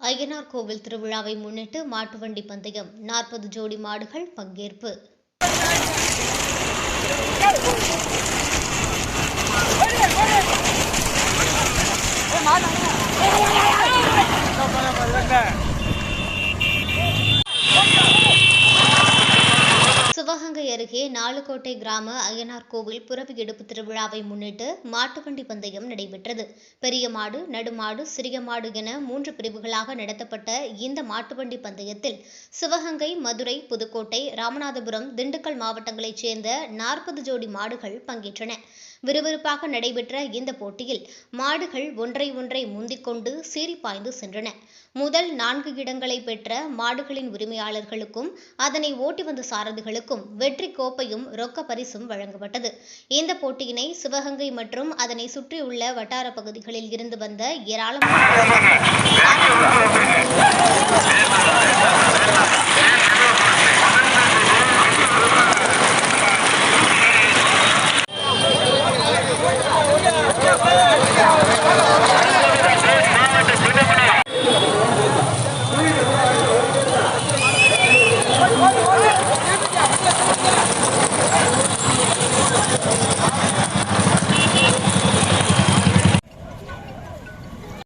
அய்யனார் கோவில் திருவிழாவை முன்னிட்டு மாட்டு வண்டி பந்தயம் நாற்பது ஜோடி மாடுகள் பங்கேற்பு சிவகங்கை அருகே நாலுக்கோட்டை கிராம அய்யனார் கோவில் புறவி எடுப்பு திருவிழாவை முன்னிட்டு மாட்டுவண்டி பந்தயம் நடைபெற்றது. பெரிய மாடு நடுமாடு சிறிய மாடு என மூன்று பிரிவுகளாக நடத்தப்பட்ட இந்த மாட்டுவண்டி பந்தயத்தில் சிவகங்கை மதுரை புதுக்கோட்டை ராமநாதபுரம் திண்டுக்கல் மாவட்டங்களைச் சேர்ந்த நாற்பது ஜோடி மாடுகள் பங்கேற்றன. விறுவிறுப்பாக நடைபெற்ற இந்த போட்டியில் மாடுகள் ஒன்றை ஒன்றை முந்திக்கொண்டு சீறி பாய்ந்து சென்றன. முதல் நான்கு இடங்களை பெற்ற மாடுகளின் உரிமையாளர்களுக்கும் அதனை ஓட்டி வந்த சாரதிகளுக்கும் வெற்றி கோப்பையும் ரொக்க பரிசும் வழங்கப்பட்டது. இந்த போட்டியினை சிவகங்கை மற்றும் அதனை சுற்றியுள்ள வட்டார பகுதிகளில் இருந்து வந்த ஏராளமான